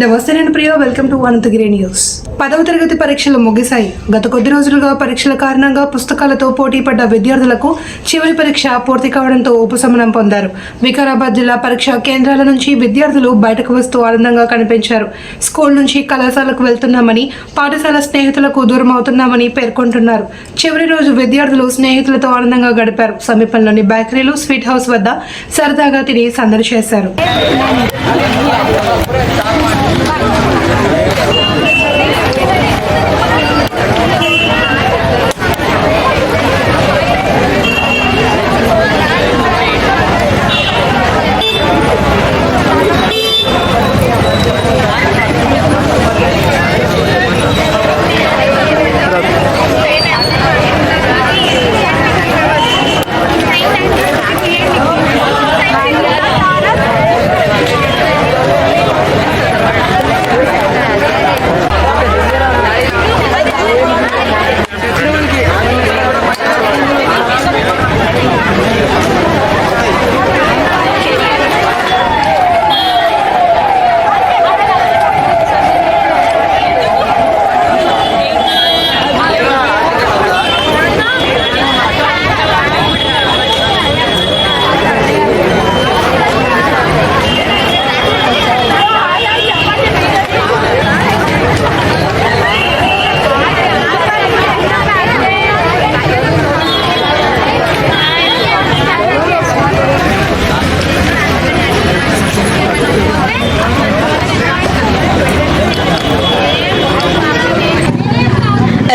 నమస్తే నేను Priya welcome to Ananthagiri news పదవ తరగతి పరీక్షలు ముగిశాయి. గత కొద్ది రోజులుగా పరీక్షల కారణంగా పుస్తకాలతో పోటీ పడ్డ విద్యార్థులకు చివరి పరీక్ష పూర్తి కావడంతో ఉపశమనం పొందారు. వికారాబాద్ జిల్లా పరీక్షా కేంద్రాల నుంచి విద్యార్థులు బయటకు వస్తూ ఆనందంగా కనిపించారు. స్కూల్ నుంచి కళాశాలకు వెళ్తున్నామని పాఠశాల స్నేహితులకు దూరం అవుతున్నామని పేర్కొంటున్నారు. చివరి రోజు విద్యార్థులు స్నేహితులతో ఆనందంగా గడిపారు. సమీపంలోని బేకరీలు స్వీట్ హౌస్ వద్ద సరదాగా తిని సందడి చేశారు.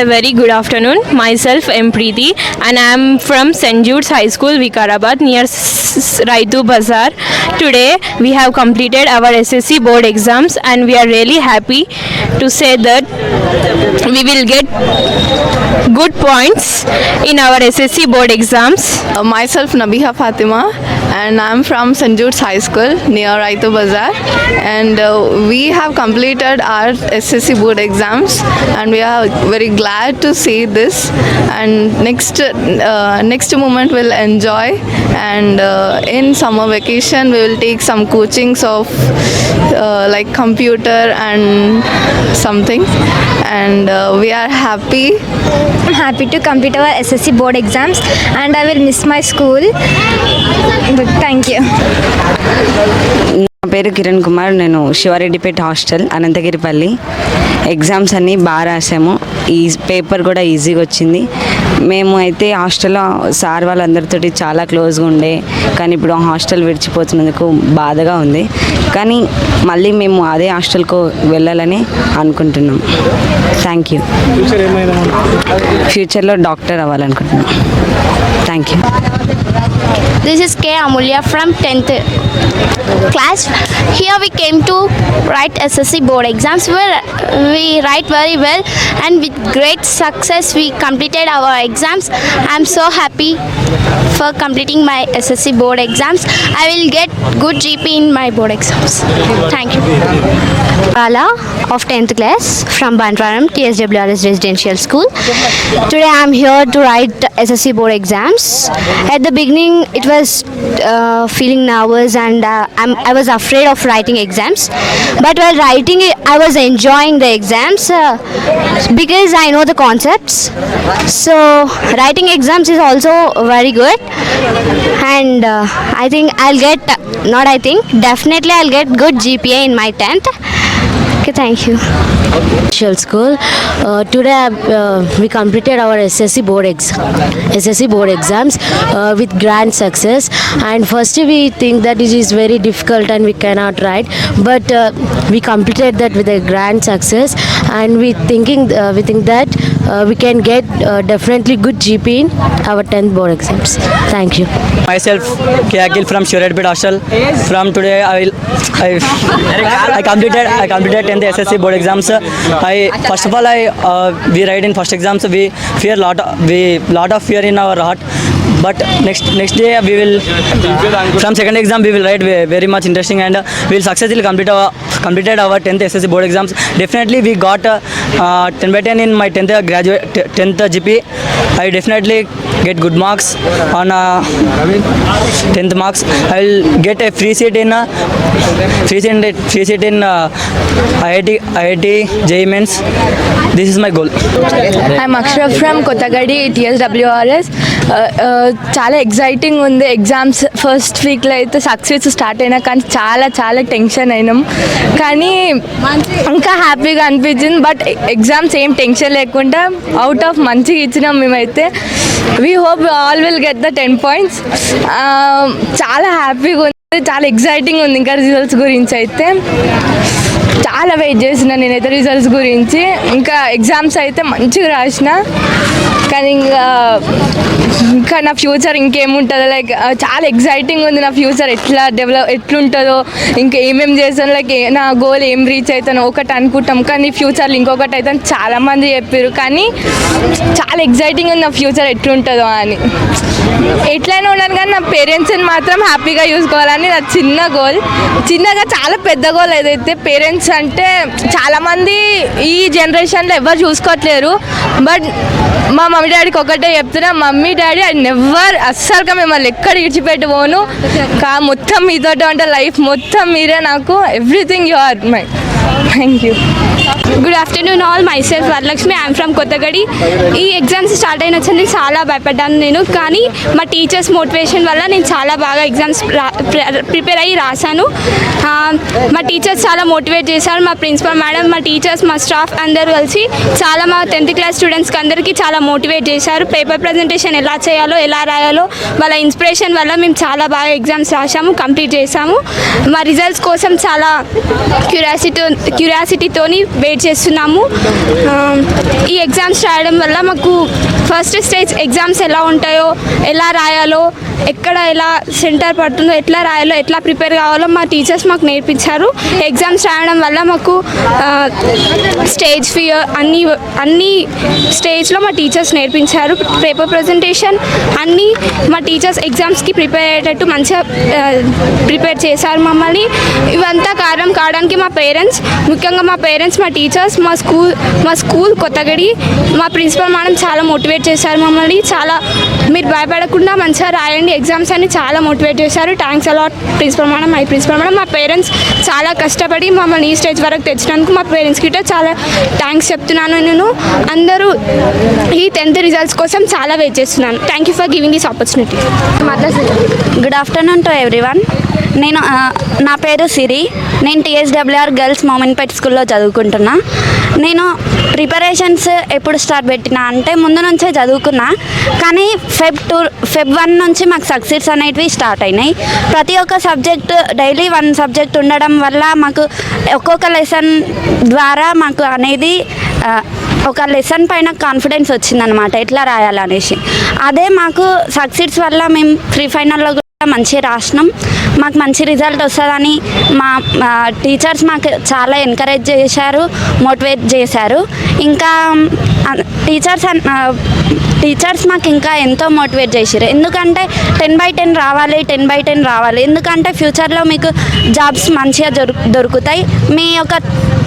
A very good afternoon. Myself M Preeti and I am from St Jude's High School, Vikarabad near Raitu Bazaar. Today we have completed our SSC board exams and we are really happy to say that we will get good points in our SSC board exams. Uh, myself Nabiha Fatima and I'm from St. Jude's High School near Raitu Bazaar and uh, we have completed our SSC board exams and we are very glad to see this. And next uh, next moment we'll enjoy. And uh, in summer vacation we will take some coachings of uh, like computer and something. And uh, we are happy. I'm happy to complete our SSC board exams. And I will miss my school. But thank you. నా పేరు కిరణ్ కుమార్ నేను Shivareddypet hostel Anantagiripalli. Exams అన్నీ బాగా రాసాము. ఈ paper కూడా ఈజీగా వచ్చింది. మేము అయితే హాస్టల్లో సార్ వాళ్ళందరితోటి చాలా క్లోజ్గా ఉండే కానీ ఇప్పుడు హాస్టల్ విడిచిపోతున్నందుకు బాధగా ఉంది. కానీ మళ్ళీ మేము అదే హాస్టల్కు వెళ్ళాలని అనుకుంటున్నాం. థ్యాంక్ యూ ఫ్యూచర్లో doctor అవ్వాలనుకుంటున్నాం. Thank you This is K. Amulya from 10th class. Here we came to write SSC board exams where we write very well and with great success we completed our exams. I'm so happy for completing my SSC board exams. I will get good GP in my board exams. Thank you. Bala of 10th class from Bantwaram TSWRS Residential School. Today I am here to write SSC board exams. At the beginning it was uh, feeling nervous and uh, I was afraid of writing exams. But while writing it, I was enjoying the exams uh, because I know the concepts. So writing exams is also very good and uh, I think I'll get not I think definitely I'll get good GPA in my 10th. Okay, thank you. Residential School. Uh, today uh, we completed our SSC board ex- SSC board exams uh, with grand success. And first we think that it is very difficult and we cannot write, but uh, we completed that with a grand success. And we thinking uh, we think that uh, we can get uh, definitely good GP in our 10th board exams. Thank you. myself Kyakil from Shuredbit Hostel. From today, I will I, I completed I completed 10th SSC board exams. I first of all I uh, we write in first exams we fear lot of, we lot of fear in our heart. But next next day we will from second exam we will write very much interesting and uh, we will successfully complete our completed our 10th SSC board exams. Definitely we got uh, uh, 10 by 10 in my 10th graduate 10th GP. I definitely get good marks on uh, 10th marks. I will get a free seat in uh, free seat free seat in uh, IIT IIT JEE This is my goal. I'm Akshay from Kotagadi TSWRS. Uh, uh, చాలా exciting ఉంది. Exams first వీక్లో అయితే success start అయినా కానీ చాలా చాలా tension అయినాం. కానీ ఇంకా హ్యాపీగా అనిపించింది. బట్ ఎగ్జామ్స్ ఏం టెన్షన్ లేకుండా అవుట్ ఆఫ్ మంచిగా ఇచ్చినాం మేమైతే. We hope all will get the ten points చాలా హ్యాపీగా ఉంది. చాలా ఎగ్జైటింగ్ ఉంది ఇంకా రిజల్ట్స్ గురించి అయితే. చాలా వెయిట్ చేసిన నేనైతే రిజల్ట్స్ గురించి. ఇంకా ఎగ్జామ్స్ అయితే మంచిగా రాసిన. కానీ ఇంకా ఇంకా నా ఫ్యూచర్ ఇంకేముంటుందో లైక్ చాలా ఎగ్జైటింగ్ ఉంది నా ఫ్యూచర్ ఎట్లా డెవలప్ ఎట్లుంటుందో ఇంకా ఏమేమి చేస్తాను లైక్ నా గోల్ ఏం రీచ్ అవుతానో ఒకటి అనుకుంటాం. కానీ ఫ్యూచర్లో ఇంకొకటి అయితే చాలామంది చెప్పారు కానీ చాలా ఎగ్జైటింగ్ ఉంది నా ఫ్యూచర్ ఎట్లుంటుందో అని. ఎట్లయినా ఉన్నాను కానీ నా పేరెంట్స్ని మాత్రం హ్యాపీగా చూసుకోవాలని నా చిన్న గోల్ చిన్నగా చాలా పెద్ద గోల్ ఏదైతే పేరెంట్స్ అంటే చాలామంది ఈ జనరేషన్లో ఎవరు చూసుకోవట్లేరు. బట్ మా మమ్మీ డాడీకి ఒకటే చెప్తున్నా మమ్మీ డాడీ ఐ నెవర్ అస్సలుగా మిమ్మల్ని ఎక్కడ ఇడిచిపెట్టి పోను కా మొత్తం మీతో అంటే లైఫ్ మొత్తం మీరే నాకు everything you are my thank you good afternoon all myself Varalakshmi I'm from Kothagadi ఈ ఎగ్జామ్స్ స్టార్ట్ అయిన వచ్చి నేను చాలా భయపడ్డాను నేను. కానీ మా టీచర్స్ మోటివేషన్ వల్ల నేను చాలా బాగా ఎగ్జామ్స్ ప్రిపేర్ అయ్యి రాశాను. మా టీచర్స్ చాలా మోటివేట్ చేశారు. మా ప్రిన్సిపల్ మేడం మా టీచర్స్ మా స్టాఫ్ అందరూ కలిసి చాలా మా టెన్త్ క్లాస్ స్టూడెంట్స్కి అందరికీ చాలా మోటివేట్ చేశారు. పేపర్ ప్రజెంటేషన్ ఎలా చేయాలో ఎలా రాయాలో వాళ్ళ ఇన్స్పిరేషన్ వల్ల మేము చాలా బాగా ఎగ్జామ్స్ రాసాము కంప్లీట్ చేసాము మా రిజల్ట్స్ కోసం చాలా క్యూరియాసిటీ క్యూరియాసిటీతోని వెయిట్ చేస్తున్నాము. ఈ ఎగ్జామ్స్ రాయడం వల్ల మాకు ఫస్ట్ స్టేజ్ ఎగ్జామ్స్ ఎలా ఉంటాయో ఎలా రాయాలో ఎక్కడ ఎలా సెంటర్ పడుతుందో ఎట్లా రాయాలో ఎట్లా ప్రిపేర్ కావాలో మా టీచర్స్ మాకు నేర్పించారు. ఎగ్జామ్స్ రాయడం వల్ల మాకు స్టేజ్ ఫియర్ అన్ని అన్ని స్టేజ్లో మా టీచర్స్ నేర్పించారు. పేపర్ ప్రజెంటేషన్ అన్నీ మా టీచర్స్ ఎగ్జామ్స్కి ప్రిపేర్ అయ్యేటట్టు మంచిగా ప్రిపేర్ చేశారు మమ్మల్ని. ఇవంతా కారణం కావడానికి మా పేరెంట్స్ ముఖ్యంగా మా పేరెంట్స్ మా టీచర్స్ మా స్కూల్ మా స్కూల్ కొత్తగడి మా ప్రిన్సిపల్ మేడం చాలా మోటివేట్ చేశారు మమ్మల్ని. చాలా మీరు భయపడకుండా మంచిగా రాయండి. ఎగ్జామ్స్ అని చాలా మోటివేట్ చేశారు. Thanks a lot principal madam my principal madam. మా పేరెంట్స్ చాలా కష్టపడి మమ్మల్ని ఈ స్టేజ్ వరకు తెచ్చినందుకు మా పేరెంట్స్ గిట్ట చాలా థ్యాంక్స్ చెప్తున్నాను నేను. అందరూ ఈ టెన్త్ రిజల్ట్స్ కోసం చాలా వెయిట్ చేస్తున్నాను. Thank you for giving this opportunity good afternoon to everyone నేను నా పేరు సిరి. నేను టీఎస్డబ్ల్యూఆర్ గర్ల్స్ మోమెన్పేట్ స్కూల్లో చదువుకుంటున్నా. నేను ప్రిపరేషన్స్ ఎప్పుడు స్టార్ట్ పెట్టినా అంటే ముందు నుంచే చదువుకున్నా కానీ ఫెబ్ టూ ఫెబ్ వన్ నుంచి మాకు సక్సెస్ అనేటివి స్టార్ట్ అయినాయి. ప్రతి ఒక్క సబ్జెక్ట్ డైలీ వన్ సబ్జెక్ట్ ఉండడం వల్ల మాకు ఒక్కొక్క లెసన్ ద్వారా మాకు అనేది ఒక లెసన్ పైన కాన్ఫిడెన్స్ వచ్చిందనమాట ఎట్లా రాయాలనేసి. అదే మాకు సక్సెస్ వల్ల మేము ప్రీ ఫైనల్లో కూడా మంచిగా రాసినాం. మాకు మంచి రిజల్ట్ వస్తుందని మా టీచర్స్ మాకు చాలా ఎంకరేజ్ చేశారు మోటివేట్ చేశారు. ఇంకా టీచర్స్ టీచర్స్ మాకు ఇంకా ఎంతో మోటివేట్ చేసారు ఎందుకంటే టెన్ బై టెన్ రావాలి టెన్ బై టెన్ రావాలి. ఎందుకంటే ఫ్యూచర్లో మీకు జాబ్స్ మంచిగా దొరు దొరుకుతాయి. మీ యొక్క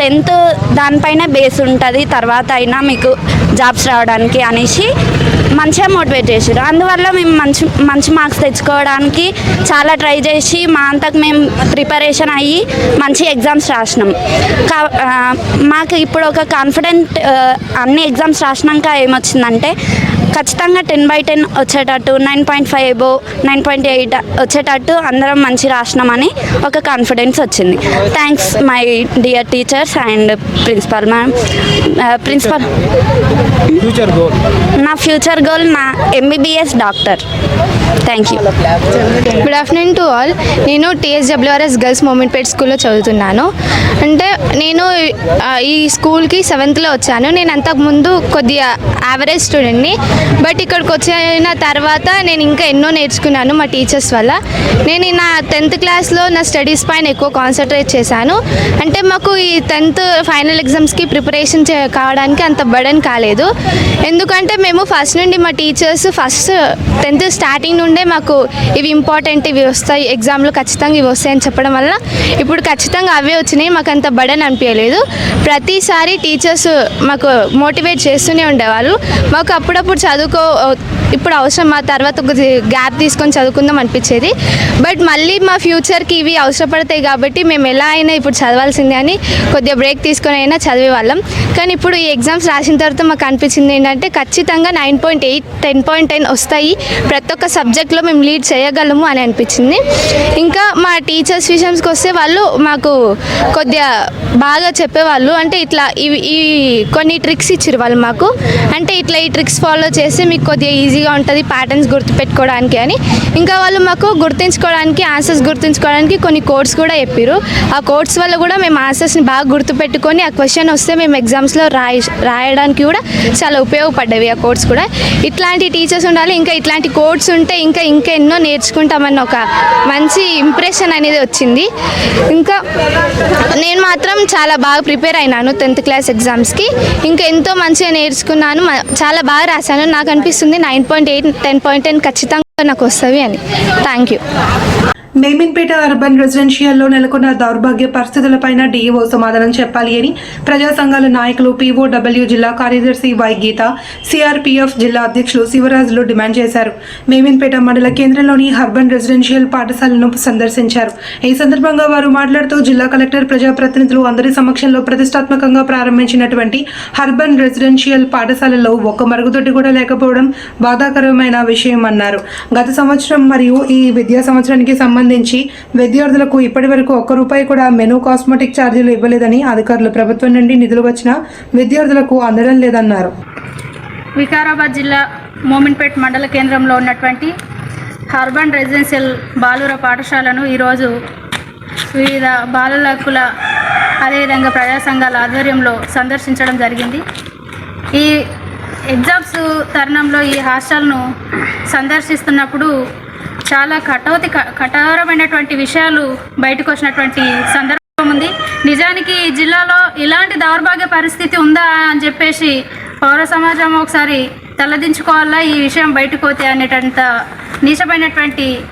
టెన్త్ దానిపైన బేస్ ఉంటుంది. తర్వాత అయినా మీకు జాబ్స్ రావడానికి అనేసి మంచిగా మోటివేట్ చేసారు అందువల్ల మేము మంచి మంచి మార్క్స్ తెచ్చుకోవడానికి చాలా ట్రై చేసి మా అంతకు మేము ప్రిపరేషన్ అయ్యి మంచి ఎగ్జామ్స్ రాసినాం. కా మాకు ఇప్పుడు ఒక కాన్ఫిడెంట్ అన్ని ఎగ్జామ్స్ రాసినాక ఏమొచ్చిందంటే ఖచ్చితంగా టెన్ బై టెన్ వచ్చేటట్టు nine point five above nine point eight వచ్చేటట్టు అందరం మంచి రాసినామని ఒక కాన్ఫిడెన్స్ వచ్చింది. Thanks my dear teachers and principal ma'am. Principal నా ఫ్యూచర్ గోల్ నా MBBS doctor. Thank you good afternoon to all నేను టీఎస్డబ్ల్యూఆర్ఎస్ గర్ల్స్ పేట్ స్కూల్లో చదువుతున్నాను. అంటే నేను ఈ స్కూల్కి సెవెంత్లో వచ్చాను. నేను అంతకుముందు కొద్దిగా యావరేజ్ స్టూడెంట్ని బట్ ఇక్కడికి వచ్చిన తర్వాత నేను ఇంకా ఎన్నో నేర్చుకున్నాను మా టీచర్స్ వల్ల. నేను నా టెన్త్ క్లాస్లో నా స్టడీస్ పైన ఎక్కువ కాన్సన్ట్రేట్ చేశాను. అంటే మాకు ఈ టెన్త్ ఫైనల్ ఎగ్జామ్స్కి ప్రిపరేషన్ కావడానికి అంత బర్డన్ కాలేదు. ఎందుకంటే మేము ఫస్ట్ నుండి మా టీచర్స్ ఫస్ట్ టెన్త్ స్టార్టింగ్ నుండే మాకు ఇవి ఇంపార్టెంట్ ఇవి వస్తాయి ఎగ్జామ్లో ఖచ్చితంగా ఇవి వస్తాయని చెప్పడం వల్ల ఇప్పుడు ఖచ్చితంగా అవే వచ్చినాయి మాకు అంత బడన్ అనిపించలేదు. ప్రతిసారి టీచర్స్ మాకు మోటివేట్ చేస్తూనే ఉండేవాళ్ళు. మాకు అప్పుడప్పుడు చదువుకో ఇప్పుడు అవసరం మా తర్వాత ఒక గ్యాప్ తీసుకొని చదువుకుందాం అనిపించేది. బట్ మళ్ళీ మా ఫ్యూచర్కి ఇవి అవసరపడతాయి కాబట్టి మేము ఎలా అయినా ఇప్పుడు చదవాల్సిందే అని కొద్దిగా బ్రేక్ తీసుకొని అయినా చదివే వాళ్ళం కానీ ఇప్పుడు ఈ ఎగ్జామ్స్ రాసిన తర్వాత మాకు అనిపించింది ఏంటంటే ఖచ్చితంగా nine point eight ten point ten వస్తాయి. ప్రతి ఒక్క సబ్జెక్ట్లో మేము లీడ్ చేయగలము అని అనిపించింది. ఇంకా మా టీచర్స్ విషయంకి వస్తే వాళ్ళు మాకు కొద్దిగా బాగా చెప్పేవాళ్ళు. అంటే ఇట్లా ఇవి ఈ కొన్ని ట్రిక్స్ ఇచ్చారు వాళ్ళు మాకు. అంటే ఇట్లా ఈ ట్రిక్స్ ఫాలో చేస్తే మీకు కొద్దిగా ఈజీగా ఉంటుంది ప్యాటర్న్స్ గుర్తుపెట్టుకోవడానికి అని. ఇంకా వాళ్ళు మాకు గుర్తుంచుకోవడానికి ఆన్సర్స్ గుర్తుంచుకోవడానికి కొన్ని కోడ్స్ కూడా చెప్పారు ఆ కోడ్స్ వల్ల కూడా మేము ఆన్సర్స్ని బాగా గుర్తుపెట్టుకొని ఆ క్వశ్చన్ వస్తే మేము ఎగ్జామ్స్లో రాయి రాయడానికి కూడా చాలా ఉపయోగపడ్డవి ఆ కోడ్స్ కూడా. ఇట్లాంటి టీచర్స్ ఉండాలి ఇంకా ఇట్లాంటి కోడ్స్ ఉంటే ఇంకా ఇంకా ఎన్నో నేర్చుకుంటామన్న ఒక మంచి ఇంప్రెషన్ అనేది వచ్చింది. ఇంకా నేను మాత్రం చాలా బాగా ప్రిపేర్ అయినాను టెన్త్ క్లాస్ ఎగ్జామ్స్కి. ఇంకా ఎంతో మంచిగా నేర్చుకున్నాను. చాలా బాగా రాశాను. నాకు అనిపిస్తుంది nine point eight ten point ten ఖచ్చితంగా నాకు వస్తుంది అని. Thank you. మేమిన్పేట అర్బన్ రెసిడెన్షియల్లో నెలకొన్న దౌర్భాగ్య పరిస్థితులపైన డీఈఓ సమాధానం చెప్పాలి అని ప్రజా సంఘాల నాయకులు పీఓడబ్ల్యూ జిల్లా కార్యదర్శి వై గీత సిఆర్పీఎఫ్ జిల్లా అధ్యక్షులు శివరాజులు డిమాండ్ చేశారు. మేమిన్పేట మండల కేంద్రంలోని అర్బన్ రెసిడెన్షియల్ పాఠశాలను సందర్శించారు. ఈ సందర్భంగా వారు మాట్లాడుతూ జిల్లా కలెక్టర్ ప్రజాప్రతినిధులు అందరి సమక్షంలో ప్రతిష్టాత్మకంగా ప్రారంభించినటువంటి అర్బన్ రెసిడెన్షియల్ పాఠశాలలో ఒక్క మరుగుదొడ్డి కూడా లేకపోవడం బాధాకరమైన విషయం అన్నారు. గత సంవత్సరం మరియు ఈ విద్యా సంవత్సరానికి సంబంధించి విద్యార్థులకు ఇప్పటి వరకు ఒక్క రూపాయి కూడా మెనూ కాస్మెటిక్ ఛార్జీలు ఇవ్వలేదని అధికారులు ప్రభుత్వం నుండి నిధులు వచ్చినా విద్యార్థులకు అందడం లేదన్నారు. వికారాబాద్ జిల్లా మోమిన్పేట్ మండల కేంద్రంలో ఉన్నటువంటి అర్బన్ రెసిడెన్షియల్ బాలుర పాఠశాలను ఈరోజు వివిధ బాలల హక్కుల అదేవిధంగా ప్రజా సంఘాల ఆధ్వర్యంలో సందర్శించడం జరిగింది. ఈ ఎగ్జామ్స్ తరుణంలో ఈ హాస్టల్ను సందర్శిస్తున్నప్పుడు చాలా కఠోతి క- కఠోరమైనటువంటి విషయాలు బయటకు వచ్చినటువంటి సందర్భం ఉంది. నిజానికి ఈ జిల్లాలో ఇలాంటి దౌర్భాగ్య పరిస్థితి ఉందా అని చెప్పేసి పౌర సమాజం ఒకసారి తలదించుకోవాలా? ఈ విషయం బయటకు పోతే అనేటంత నీచమైనటువంటి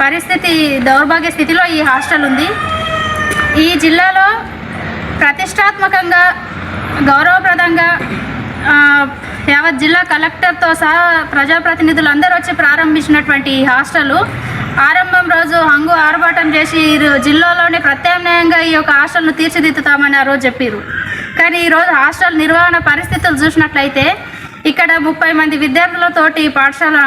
పరిస్థితి దౌర్భాగ్య స్థితిలో ఈ హాస్టల్ ఉంది. ఈ జిల్లాలో ప్రతిష్టాత్మకంగా గౌరవప్రదంగా యావత్ జిల్లా కలెక్టర్తో సహా ప్రజాప్రతినిధులు అందరూ వచ్చి ప్రారంభించినటువంటి ఈ హాస్టల్. ఆరంభం రోజు హంగు ఆర్భాటం చేసి ఈ జిల్లాలోనే ప్రత్యామ్నాయంగా ఈ యొక్క హాస్టల్ను తీర్చిదిద్దుతామని ఆ రోజు చెప్పారు కానీ ఈరోజు హాస్టల్ నిర్వహణ పరిస్థితులు చూసినట్లయితే ఇక్కడ ముప్పై మంది విద్యార్థులతోటి పాఠశాల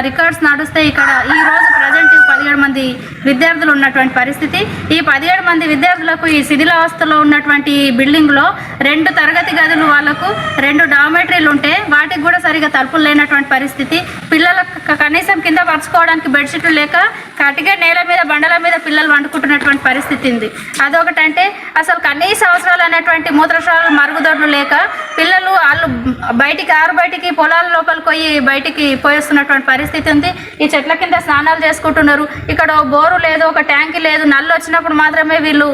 రికార్డ్స్ నడుస్తే ఇక్కడ ఈ రోజు ప్రజెంట్ పదిహేడు మంది విద్యార్థులు ఉన్నటువంటి పరిస్థితి. ఈ పదిహేడు మంది విద్యార్థులకు ఈ శిథిలావస్థలో ఉన్నటువంటి ఈ బిల్డింగ్లో రెండు తరగతి గదులు వాళ్ళకు రెండు డామెటరీలు ఉంటే వాటికి కూడా సరిగా తలుపులు లేనటువంటి పరిస్థితి. పిల్లలకు కనీసం కింద పరుచుకోవడానికి బెడ్షీట్లు లేక కటిగే నేల మీద బండల మీద పిల్లలు వండుకుంటున్నటువంటి పరిస్థితి ఉంది. అదొకటంటే అసలు కనీస అవసరాలు అనేటువంటి మూత్రశాలలు మరుగుదొడ్లు లేక పిల్లలు వాళ్ళు బయటికి ఆరు బయటికి పొలాల లోపలికి పోయి బయటికి పోయేస్తున్నటువంటి పరిస్థితి ఉంది. ఈ చెట్ల కింద స్నానాలు చేసుకుంటున్నారు. ఇక్కడ బోరు లేదు ఒక ట్యాంక్ లేదు నల్లు వచ్చినప్పుడు మాత్రమే వీళ్ళు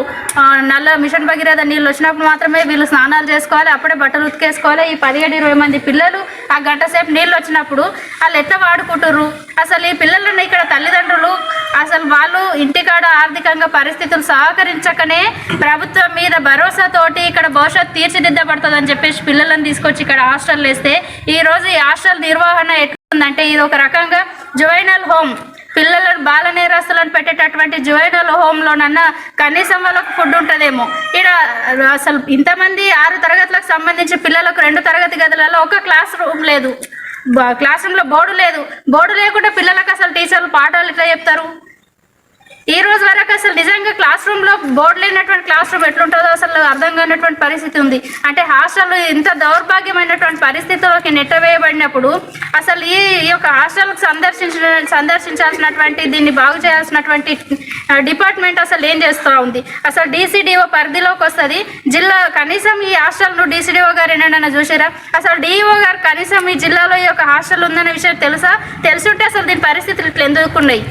నల్ల మిషన్ భగీరథ నీళ్ళు వచ్చినప్పుడు మాత్రమే వీళ్ళు స్నానాలు చేసుకోవాలి అప్పుడే బట్టలు ఉతికేసుకోవాలి. ఈ పదిహేడు ఇరవై మంది పిల్లలు ఆ గంట సేపు నీళ్ళు వచ్చినప్పుడు వాళ్ళు ఎట్లా వాడుకుంటారు అసలు ఈ పిల్లలను ఇక్కడ తల్లిదండ్రులు అసలు వాళ్ళు ఇంటికాడ ఆర్థికంగా పరిస్థితులు సహకరించకనే ప్రభుత్వం మీద భరోసాతోటి ఇక్కడ భవిష్యత్తు తీర్చిదిద్దబడుతుందని చెప్పేసి పిల్లలను తీసుకొచ్చి ఇక్కడ హాస్టల్ వేస్తే ఈ రోజు ఈ హాస్టల్ నిర్వహణ ఎట్లుందంటే ఇది ఒక రకంగా జువైనల్ హోమ్. పిల్లలను బాల నేరస్తులను పెట్టేటటువంటి జువైనల్ హోమ్లోనన్నా కనీసం వాళ్ళకు ఫుడ్ ఉంటుందేమో. ఇక్కడ అసలు ఇంతమంది ఆరు తరగతులకు సంబంధించి పిల్లలకు రెండు తరగతి గదులలో ఒక క్లాస్ రూమ్ లేదు. క్లాస్ క్లాస్ రూమ్లో బోర్డు లేదు. బోర్డు లేకుండా పిల్లలకు అసలు టీచర్లు పాఠాలు ఎట్లా చెప్తారు? ఈ రోజు వరకు అసలు నిజంగా క్లాస్ రూమ్లో బోర్డు లేనటువంటి క్లాస్ రూమ్ ఎట్లుంటుందో అసలు అర్థం కానటువంటి పరిస్థితి ఉంది. అంటే హాస్టల్ ఇంత దౌర్భాగ్యమైనటువంటి పరిస్థితుల్లోకి నెట్టవేయబడినప్పుడు అసలు ఈ యొక్క హాస్టల్ సందర్శించిన సందర్శించాల్సినటువంటి దీన్ని బాగు చేయాల్సినటువంటి డిపార్ట్మెంట్ అసలు ఏం చేస్తూ ఉంది? అసలు డీసీడీఓ పరిధిలోకి వస్తుంది. జిల్లా కనీసం ఈ హాస్టల్ను డీసీడీఓ గారు ఏమైనా చూసారా అసలు డిఈఓ గారు కనీసం ఈ జిల్లాలో ఈ యొక్క హాస్టల్ ఉందనే విషయం తెలుసా? తెలుసుంటే అసలు దీని పరిస్థితులు ఇట్లా ఎందుకున్నాయి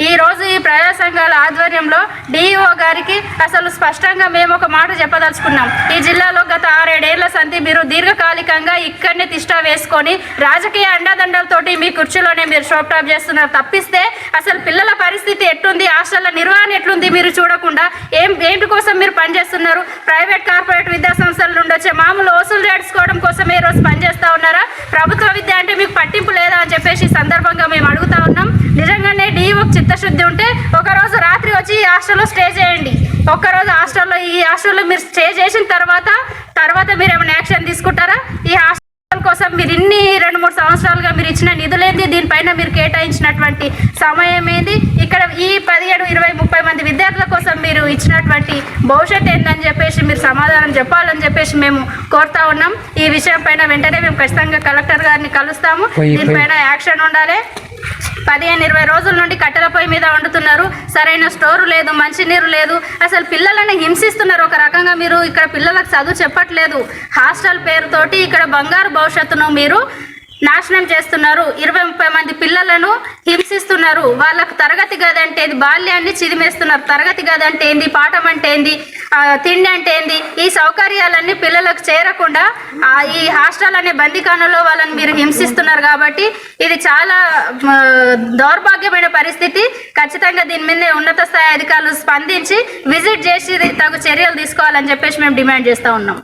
ఈ రోజు ఈ ప్రజా సంఘాల ఆధ్వర్యంలో డిఈఓ గారికి అసలు స్పష్టంగా మేము ఒక మాట చెప్పదలుచుకున్నాం. ఈ జిల్లాలో గత ఆరేడేళ్ళ సంతి మీరు దీర్ఘకాలికంగా ఇక్కడనే తిష్టా వేసుకొని రాజకీయ అండదండలతోటి మీ కుర్చీలోనే మీరు షోప్టాప్ చేస్తున్నారు. తప్పిస్తే అసలు పిల్లల పరిస్థితి ఎట్లుంది? హాస్టల్ల నిర్వహణ ఎట్లుంది? మీరు చూడకుండా ఏం ఏంటి కోసం మీరు పనిచేస్తున్నారు? ప్రైవేట్ కార్పొరేట్ విద్యా సంస్థల నుండి వచ్చే మామూలు వసూలు చేసుకోవడం కోసం ఈ రోజు పనిచేస్తా ఉన్నారా? ప్రభుత్వ విద్య అంటే మీకు పట్టింపు లేదా అని చెప్పేసి సందర్భంగా మేము అడుగుతా ఉన్నాం. నిజంగానే డిఓ చిత్తశుద్ధి ఉంటే ఒక రోజు రాత్రి వచ్చి ఈ హాస్టల్లో స్టే చేయండి. ఒక్కరోజు హాస్టల్లో ఈ హాస్టల్లో మీరు స్టే చేసిన తర్వాత తర్వాత మీరు ఏమైనా యాక్షన్ తీసుకుంటారా? ఈ హాస్టల్ కోసం మీరు ఇన్ని రెండు మూడు సంవత్సరాలుగా మీరు ఇచ్చిన నిధులేంది? దీనిపైన మీరు కేటాయించినటువంటి సమయం ఏంది? ఇక్కడ ఈ పదిహేడు ఇరవై ముప్పై మంది విద్యార్థుల కోసం మీరు ఇచ్చినటువంటి భవిష్యత్ ఏందని చెప్పేసి మీరు సమాధానం చెప్పాలని చెప్పేసి మేము కోరుతా ఉన్నాం. ఈ విషయం పైన వెంటనే మేము ఖచ్చితంగా కలెక్టర్ గారిని కలుస్తాము. దీనిపైన యాక్షన్ ఉండాలి. పదిహేను ఇరవై రోజుల నుండి కట్టెల పొయ్యి మీద వండుతున్నారు. సరైన స్టోర్ లేదు మంచినీరు లేదు. అసలు పిల్లలని హింసిస్తున్నారు ఒక రకంగా మీరు. ఇక్కడ పిల్లలకు చదువు చెప్పట్లేదు. హాస్టల్ పేరుతోటి ఇక్కడ బంగారు భవిష్యత్తును మీరు నాశనం చేస్తున్నారు. ఇరవై ముప్పై మంది పిల్లలను హింసిస్తున్నారు. వాళ్ళకు తరగతి గది అంటే ఏంది? బాల్యాన్ని చిదిమేస్తున్నారు. తరగతి గది అంటే ఏంది? పాఠం అంటే ఏంది? తిండి అంటే ఏంది? ఈ సౌకర్యాలన్నీ పిల్లలకు చేరకుండా ఈ హాస్టల్ అనే బందికాణలో వాళ్ళని మీరు హింసిస్తున్నారు కాబట్టి ఇది చాలా దౌర్భాగ్యమైన పరిస్థితి. ఖచ్చితంగా దీని మీద ఉన్నత స్థాయి అధికారులు స్పందించి విజిట్ చేసి తగు చర్యలు తీసుకోవాలని చెప్పేసి మేము డిమాండ్ చేస్తూ ఉన్నాం.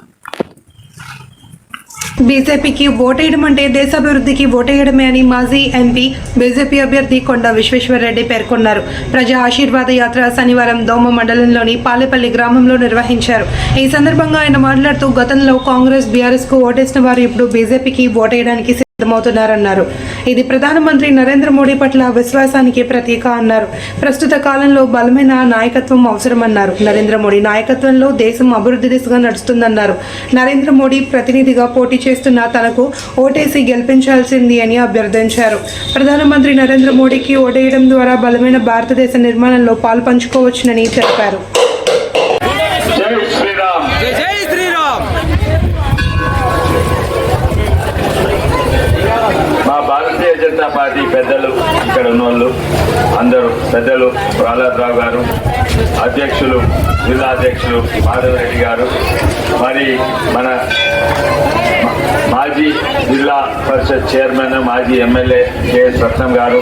బీజేపీకి ఓటేయడం అంటే దేశాభివృద్ధికి ఓటేయడమే అని మాజీ ఎంపీ బీజేపీ అభ్యర్థి కొండ విశ్వేశ్వరరెడ్డి పేర్కొన్నారు. ప్రజా ఆశీర్వాద యాత్ర శనివారం దోమ మండలంలోని పాలేపల్లి గ్రామంలో నిర్వహించారు. ఈ సందర్భంగా ఆయన మాట్లాడుతూ గతంలో కాంగ్రెస్ బీఆర్ఎస్కు ఓటేసిన వారు ఇప్పుడు బీజేపీకి ఓటేయడానికి సిద్ధమవుతున్నారన్నారు. ఇది ప్రధానమంత్రి నరేంద్ర మోడీ పట్ల విశ్వాసానికి ప్రతీక అన్నారు. ప్రస్తుత కాలంలో బలమైన నాయకత్వం అవసరమన్నారు. నరేంద్ర మోడీ నాయకత్వంలో దేశం అభివృద్ధి దిశగా నడుస్తుందన్నారు. నరేంద్ర మోడీ ప్రతినిధిగా పోటీ చేస్తున్న తనకు ఓటేసి గెలిపించాల్సింది అని అభ్యర్థించారు. ప్రధానమంత్రి నరేంద్ర మోడీకి ఓటేయడం ద్వారా బలమైన భారతదేశ నిర్మాణంలో పాలు పంచుకోవచ్చునని తెలిపారు. జనతా పార్టీ పెద్దలు ఇక్కడ ఉన్నోళ్ళు అందరూ పెద్దలు ప్రహ్లాదరావు గారు అధ్యక్షులు జిల్లా అధ్యక్షులు మాధవరెడ్డి గారు మరి మన మాజీ జిల్లా పరిషత్ చైర్మన్ మాజీ ఎమ్మెల్యే కెఎస్ రత్నం గారు.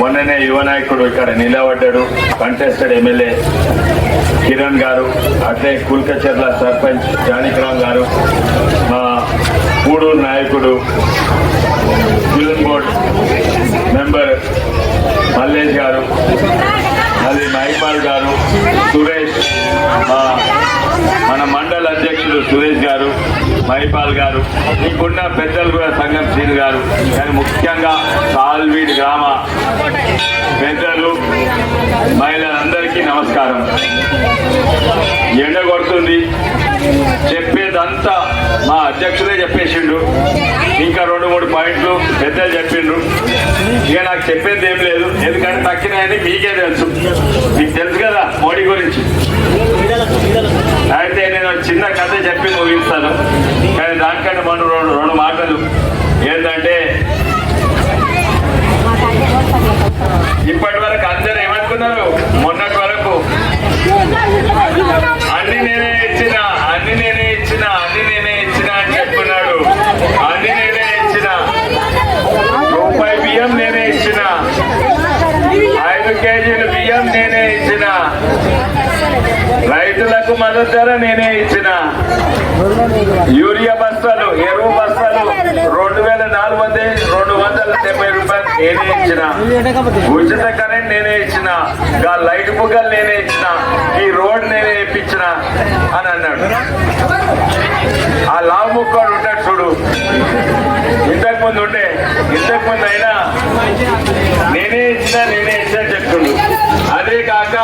మొన్ననే యువ నాయకుడు ఇక్కడ నిలబడ్డాడు కంటెస్టెడ్ ఎమ్మెల్యే కిరణ్ గారు అట్లే కుల్కచర్ల సర్పంచ్ జానకిరామ్ గారు మా కూడూరు బోర్డ్ మెంబర్ మల్లేష్ గారు అది మహిపాల్ గారు సురేష్ మన మండల అధ్యక్షుడు సురేష్ గారు మహిపాల్ గారు మీకున్న పెద్దలు కూడా సంఘం శ్రీను గారు కానీ ముఖ్యంగా సాల్వీడ్ గ్రామ పెద్దలు మహిళలందరికీ నమస్కారం. ఎండ కొడుతుంది చెప్పేదంతా మా అధ్యక్షుడే చెప్పేసిండు. ఇంకా రెండు మూడు పాయింట్లు పెద్దలు చెప్పిండ్రు. ఇక నాకు చెప్పేది ఏం లేదు. ఎందుకంటే తక్కినాయని మీకే తెలుసు. మీకు తెలుసు కదా మోడీ గురించి. అయితే నేను చిన్న కథ చెప్పి ముగిస్తాను. కానీ దానికంటే మనం రెండు రెండు మాటలు. ఏంటంటే ఇప్పటి వరకు అందరు ఏమనుకున్నారు? మొన్నటి వరకు అన్ని నేనే ఇచ్చిన అన్ని నేనే ఇచ్చిన అన్ని నేనే ఇచ్చిన అని చెప్పుకున్నాడు అన్ని నేనే ఇచ్చిన రూపాయి బియ్యం నేనే ఇచ్చిన ఐదు కేజీలు బియ్యం నేనే ఇచ్చిన. రైతులకు మద్దతు ధర నేనే ఇచ్చిన. యూరియా బస్తాలు ఎరువు బస్తాలు రెండు వేల నాలుగు వందల రెండు వందల డెబ్బై రూపాయలు నేనే ఇచ్చిన. ఉచిత కరెంట్ నేనే ఇచ్చిన. గా లైట్ బుగ్గలు నేనే ఇచ్చిన. ఈ రోడ్ నేనే ఇప్పించిన అని అన్నాడు. ఆ లావు ముక్కడు ఉంటాడు చూడు. ఇంతకు ముందు ఉండే ఇంతకు ముందు అయినా నేనే ఇచ్చిన నేనే ఇచ్చిన చెప్తుండు. అదే కాక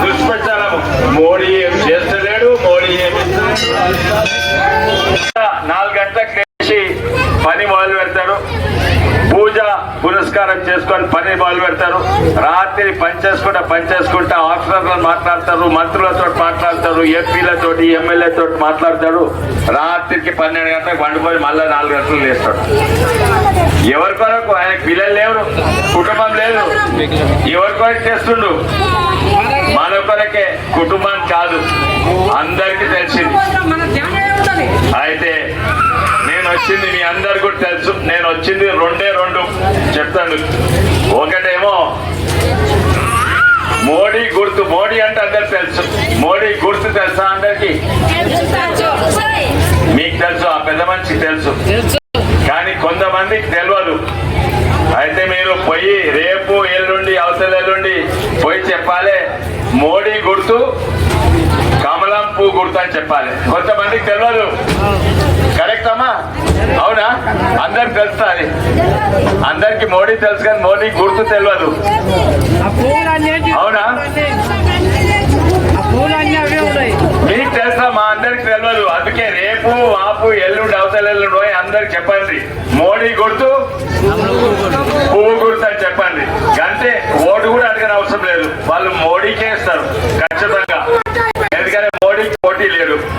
దుష్ప్రచారం. మోడీ ఏం చేస్తలేడు మోడీ ఏం నాలుగు గంటలకు లేచి పని మొదలు పెడతారు పూజ పురస్కారం చేసుకొని పని మొదలు పెడతారు. రాత్రి పని చేసుకుంటా పని చేసుకుంటా ఆఫీసర్లు మాట్లాడతారు మంత్రులతో మాట్లాడతారు ఎంపీలతో ఎమ్మెల్యేతో మాట్లాడతారు. రాత్రికి పన్నెండు గంటలకు పండుకొని మళ్ళీ నాలుగు గంటలు లేస్తాడు ఎవరి కొరకు? ఆయనకు పిల్లలు లేరు కుటుంబం లేదు. ఎవరి కొరకు చేస్తుండు మన కొరకే కుటుంబం కాదు. అందరికీ తెలిసింది. అయితే వచ్చింది మీ అందరు కూడా తెలుసు. నేను వచ్చింది రెండే రెండు చెప్తాను. ఒకటేమో మోడీ గుర్తు మోడీ అంటే అందరికి తెలుసు. మోడీ గుర్తు తెలుసా అందరికి? మీకు తెలుసు ఆ పెద్ద మనిషికి తెలుసు. కానీ కొంతమందికి తెలియదు. అయితే మీరు పోయి రేపు ఎల్లుండి అవతల ఎల్లుండి పోయి చెప్పాలి. మోడీ గుర్తు కమలం తప్పు గుర్తు అని చెప్పాలి. కొంతమందికి తెలియదు కరెక్ట్ అమ్మా? అవునా? అందరికి తెలుస్తా అది. అందరికి మోడీ తెలుసు కానీ మోడీ గుర్తు తెలియదు అవునా? మీకు తెలుసా మా అందరికి తెలియదు అందుకే రేపు ఆపు ఎల్లుండి అవతల ఎల్లుండి పోయి అందరికి చెప్పండి. మోడీ గుర్తు? పువ్వు గుర్తు అని చెప్పండి. అంటే ఓటు కూడా అడగని అవసరం లేదు. వాళ్ళు మోడీకే ఇస్తారు. ఖచ్చితంగా. పోటీ లేడు